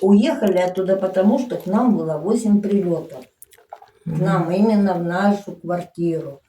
Уехали оттуда потому, что к нам было 8 прилетов. К нам, именно в нашу квартиру.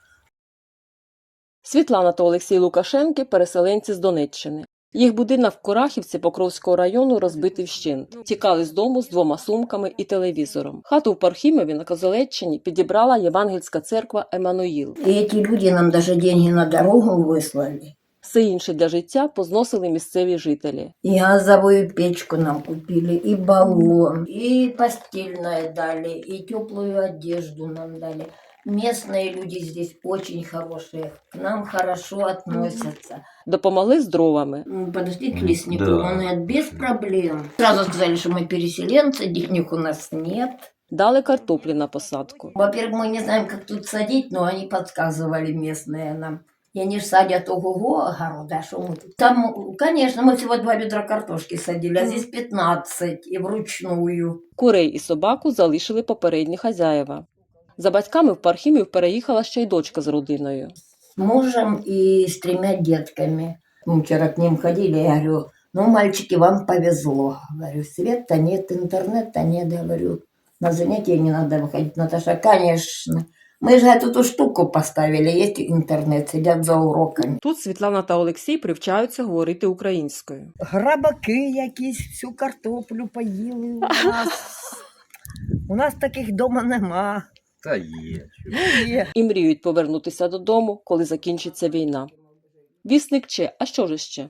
Світлана та Олексій Лукашенки переселенці з Донеччини. Їх будинок в Курахівці Покровського району розбитий вщент. Тікали з дому з двома сумками і телевізором. Хату в Пархімові на Козелеччині підібрала Євангельська церква Еммануїл. И эти люди нам даже деньги на дорогу выслали. Все інше для життя позносили місцеві жителі. И газовую печку нам купили, и баллон, и постельное дали, и теплую одежду нам дали. Местные люди здесь очень хорошие, к нам хорошо относятся. Допомогли з дровами. Мы Подошли к леснику, Да. он говорит, без проблем. Сразу сказали, что мы переселенцы, денег у нас нет. Дали картоплі на посадку. Во-первых, мы не знаем, как тут садить, но они подсказывали местные нам. И они ж садят ого-го огорода, а что мы тут? Там, конечно, мы всего два ведра картошки садили, а здесь 15 и вручную. Курей і собаку залишили попередні хазяєва. За батьками в Пархімів переїхала ще й дочка з родиною. С мужем и с тремя детками. Мы вчера к ним ходили, я говорю, ну, мальчики, вам повезло. Говорю, света нет, интернета нет, говорю, на занятия не надо выходить. Наташа, конечно. Мы же эту штуку поставили, есть интернет, сидят за уроками. Тут Світлана та Олексій привчаються говорити українською. Грабаки якісь, всю картоплю поїли у нас. У нас таких вдома нема. Та є. Є. і мріють повернутися додому, коли закінчиться війна. Вісник Че, а що ж ще?